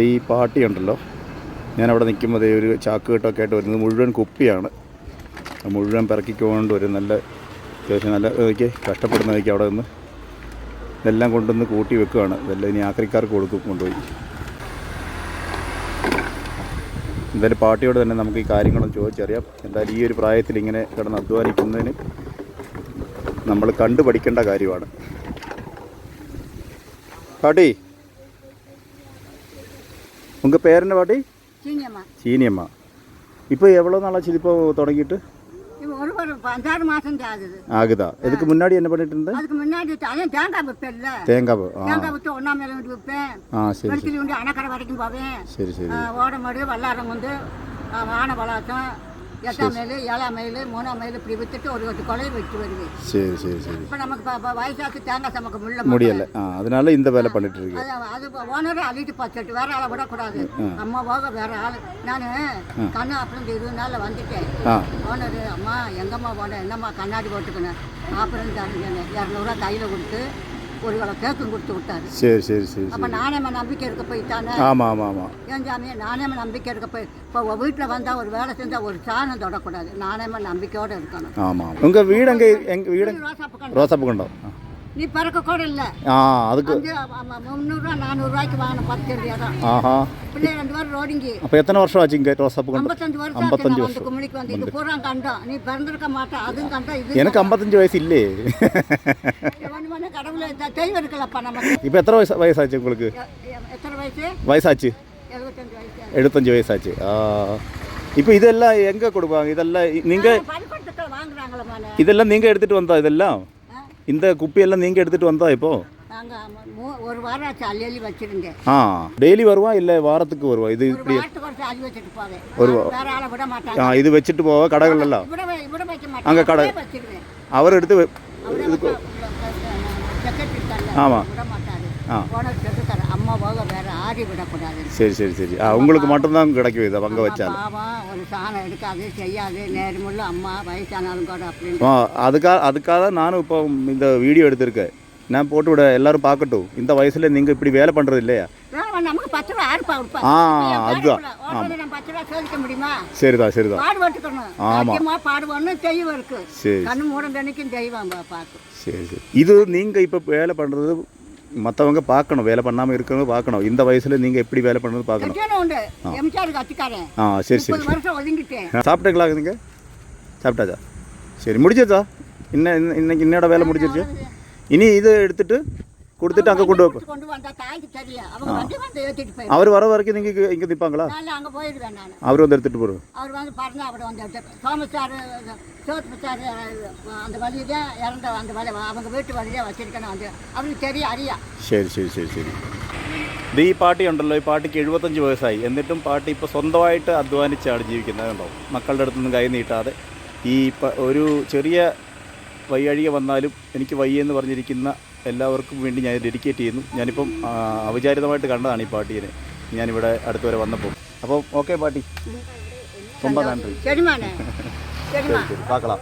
ഈ പാട്ടി ഉണ്ടല്ലോ ഞാൻ അവിടെ നിൽക്കുമ്പോൾ ഒരു ചാക്ക് കെട്ടൊക്കെ ആയിട്ട് വരുന്നത് മുഴുവൻ കുപ്പിയാണ്. മുഴുവൻ പിറക്കിക്കൊണ്ട് വരും നല്ല അത്യാവശ്യം നല്ല ഇതൊക്കെ കഷ്ടപ്പെടുന്നതൊക്കെ അവിടെ നിന്ന്. ഇതെല്ലാം കൊണ്ടുവന്ന് കൂട്ടി വെക്കുകയാണ്. ഇതെല്ലാം ഇനി ആക്രിക്കാർക്ക് കൊടുക്കും കൊണ്ടുപോയി. എന്തായാലും പാർട്ടിയോട് തന്നെ നമുക്ക് ഈ കാര്യങ്ങളൊന്നും ചോദിച്ചറിയാം. എന്തായാലും ഈ ഒരു പ്രായത്തിൽ ഇങ്ങനെ കിടന്ന് അധ്വാനിക്കുന്നതിന് നമ്മൾ കണ്ടു പഠിക്കേണ്ട കാര്യമാണ്. പാട്ടി உங்கள் பேரண்ட பாட்டி? சீனியம்மா. இப்போ எவ்வளோ நாளாச்சு இப்போ தொடங்கிட்டு அஞ்சாறு மாசம் ஆகுது. ஆகுதா? இதுக்கு முன்னாடி என்ன பண்ணிட்டு இருந்தேன்? அதுக்கு முன்னாடி அதான் தேங்காய் வைப்பேன்ல தேங்காய் தேங்காய் விட்டு ஒன்றாம் மேலே விட்டு வைப்பேன் வெளிச்சலி உண்டு அணைக்கடை வரைக்கும் போவேன். சரி சரி. ஓடமாடு வல்லாரம் வந்து வான பலாத்தம் எட்டாம் மைல் ஏழாம் மைல் மூணாம் மைல் இப்படி விற்றுட்டு ஒரு ஒரு கொலையை விட்டு வருவேன் சரி சரி சரி. இப்போ நமக்கு வயசாச்சு தேங்காய் சமக்க முடியல. முடியல அதனால இந்த வேலை பண்ணிட்டு இருக்கு. அது அது ஓனரே அள்ளிட்டு பார்த்துட்டு வேற ஆளை விடக்கூடாது. அம்மா போக வேற ஆள். நான் கண்ணு அப்புறம் இருபது நாளில் வந்துட்டேன். ஓனர் அம்மா எங்கம்மா போனேன் என்னம்மா கண்ணாடி போட்டுக்கினேன் அப்புறம் தரேன் இரநூறுவா கையில் கொடுத்து ஒரு கிலோ கேக்கும் கொடுத்து விட்டாரு. சரி சரி சரி அப்போ சரி நானே நம்பிக்கை இருக்க போயிட்டானே? ஆமாம் ஆமாம் ஆமாம் என் சாமியை நானே நம்பிக்கை இருக்க போய் இப்போ வீட்டில் வந்தால் ஒரு வேலை செஞ்சால் ஒரு சாணம் தொடக்கூடாது. நானே நம்பிக்கையோடு இருக்கணும். ஆமாம் உங்கள் வீடு எங்கே எங்கள் வீடு? ரோசாப்பு கண்டு ரோசாப்பு கண்டோ நீ பிறக்க கூட இல்லை. ஆ அதுக்கு முந்நூறுரூவா நானூறுரூவாய்க்கு வாங்கின பத்து இடம் ஆஹா. பிள்ளை ரெண்டு பேரும் ரோடிங்கி. அப்போ எத்தனை வருஷம் ஆச்சு இங்கே ரோசாப்பு ஐம்பத்தஞ்சு வருஷம் ஐம்பத்தஞ்சு வருஷம். கும்மிடிக்கு வந்து. இது பூரா கண்டோம். நீ பிறந்திருக்க மாட்டேன் அதுவும் கண்டோம் இது எனக்கு ஐம்பத்தஞ்சு வயசு இல்லே. ஒன்று ஒன்று கடவுளை தெய்வம் இருக்குல்லப்பா நமக்கு. இப்போ எத்தனை வயசு வயசாச்சு உங்களுக்கு? எத்தனை வயசு? வயசாச்சு. எழுபத்தஞ்சு வயசு. எழுபத்தஞ்சு வயசாச்சு. இப்போ இதெல்லாம் எங்கே கொடுப்பாங்க? இதெல்லாம் நீங்கள் இதெல்லாம் நீங்கள் எடுத்துகிட்டு வந்தா இதெல்லாம்? இந்த குப்பியெல்லாம் நீங்கள் எடுத்துகிட்டு வந்தா இப்போ? நாங்கள் ஒரு வாரம் ஆச்சு அள்ளி வச்சிருந்தேன் ஆ டெய்லி வருவா இல்லை வாரத்துக்கு வருவா? இது இப்படி ஒரு ஆ இது வச்சுட்டு போவா கடைகள் எல்லாம்? அங்க கடை. அவர் எடுத்து வெ- அம்மா போக வேற ஆடி விடக்கூடாது சரி சரி சரி. ஆ உங்களுக்கு மட்டும்தான் கிடைக்கும் இதை பங்க வச்சால். பாவம் ஒரு சாணம் எடுக்காது செய்யாது நேர்முள்ள அம்மா வயசானாலும் கூட அப்படின்னு ஆ அதுக்காக அதுக்காக தான் நானும் இப்போ இந்த வீடியோ எடுத்திருக்கேன். நான் போட்டு விட எல்லாரும் பார்க்கட்டும். இந்த வயசுல நீங்கள் இப்படி வேலை பண்ணுறது இல்லையா? வேணாம், நமக்கு பத்து ரூபா ஆறுப்பா கொடுப்பா ஆ, என் அதுதான். பேரப்புள்ள, ஓடுறது நான் பத்து ரூபா சோதிக்க முடியுமா? சரிதான் சரிதான். பாடுபட்டுக்கணும் ஆமா. சத்தியமா பாடுவோன்னு தெய்வம் இருக்கு. சரி கண்ணு மூடம் தண்ணிக்கும் தெய்வம் பா- பார்க்கும் சரி சரி. இது நீங்கள் இப்போ வேலை பண்ணுறது மற்றவங்க பார்க்கணும் வேலை பண்ணாமல் இருக்கிறவங்க பார்க்கணும். இந்த வயசில் நீங்கள் எப்படி வேலை பண்ணுறது பார்க்கணும். ஆ. சரி சரி சாப்பிட்டீங்களா நீங்கள் சாப்பிட்டாச்சா? சரி முடிச்சிருச்சா இன்ன இன்ன- இன்னைக்கு இன்னோட வேலை முடிச்சிருச்சு இனி இதை எடுத்துட்டு கொடுத்துட்டு அங்கே கொண்டு வைப்பேன் கொண்டு வந்தா தாய்க்கு தெரியும் அவங்க வண்டி வந்து ஏற்றிட்டு போயிடும் அவர் வர வரைக்கும் நீங்கள் இங்கே நிற்பாங்களா நான் அங்கே போயிடுவேன் நான் அவர் வந்து எடுத்துகிட்டு போடுவோம் அவர் வந்து பாருங்க அவர் வந்து சோமச்சார் சோத்மச்சார் அந்த வழியை தான் இறந்த அந்த வழி அவங்க வீட்டு வழியாக வச்சிருக்கணும் அந்த அவருக்கு தெரியும் அறியா ശരി ശരി ശരി ശരി ഇത് ഈ പാട്ടി ഉണ്ടല്ലോ ഈ പാട്ടിക്ക് എഴുപത്തഞ്ച് വയസ്സായി എന്നിട്ടും പാട്ടി ഇപ്പോൾ സ്വന്തമായിട്ട് അധ്വാനിച്ചാണ് ജീവിക്കുന്നത് കണ്ടോ മക്കളുടെ അടുത്തൊന്നും കൈ നീട്ടാതെ ഈ പ- ഒരു ചെറിയ വയ്യഴിക വന്നാലും എനിക്ക് വയ്യെന്ന് പറഞ്ഞിരിക്കുന്ന എല്ലാവർക്കും വേണ്ടി ഞാൻ ഡെഡിക്കേറ്റ് ചെയ്യുന്നു ഞാനിപ്പം ആ, അവിചാരിതമായിട്ട് കണ്ടതാണ് ഈ പാട്ടീനെ ഞാനിവിടെ അടുത്ത് വരെ വന്നപ്പോൾ അപ്പോൾ ഓക്കെ പാട്ടി ரொம்ப நன்றி சரிம்மாண்ணே சரிம்மா சரி சரி பார்க்கலாம்